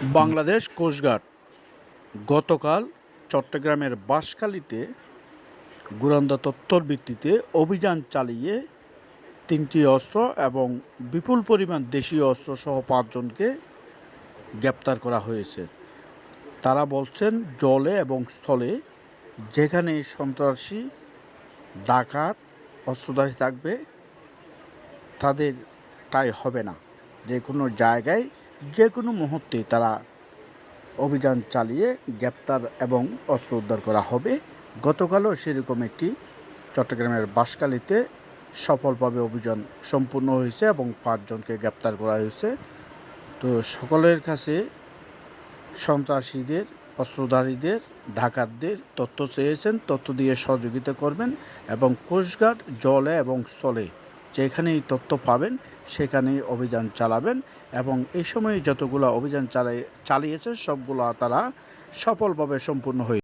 Bangladesh coast guard গতকাল চট্টগ্রামের বাঁশখালীতে গোয়েন্দা তত্ত্বর ভিত্তিতে অভিযান চালিয়ে তিনটি অস্ত্র এবং বিপুল পরিমাণ দেশীয় অস্ত্র সহ পাঁচজনকে গ্রেপ্তার করা হয়েছে। তারা বলছেন, জলে এবং স্থলে যেখানে সন্ত্রাসী ডাকাত অস্ত্রধারী থাকবে, তাদের তাই হবে না। যে কোনো জায়গায় যে কোনো মুহূর্তে তারা অভিযান চালিয়ে গ্রেপ্তার এবং অস্ত্র উদ্ধার করা হবে। গতকালও সেরকম একটি চট্টগ্রামের বাঁশখালীতে সফলভাবে অভিযান সম্পূর্ণ হয়েছে এবং পাঁচজনকে গ্রেপ্তার করা হয়েছে। তো সকলের কাছে সন্ত্রাসীদের, অস্ত্রধারীদের, ডাকাতদের তথ্য চেয়েছেন। তথ্য দিয়ে সহযোগিতা করবেন এবং কোস্টগার্ড জলে এবং স্থলে যেখানেই তথ্য পাবেন, সেখানেই অভিযান চালাবেন এবং এই সময়ে যতগুলো অভিযান চালাই চালিয়েছে সবগুলো তারা সফলভাবে সম্পূর্ণ হয়ে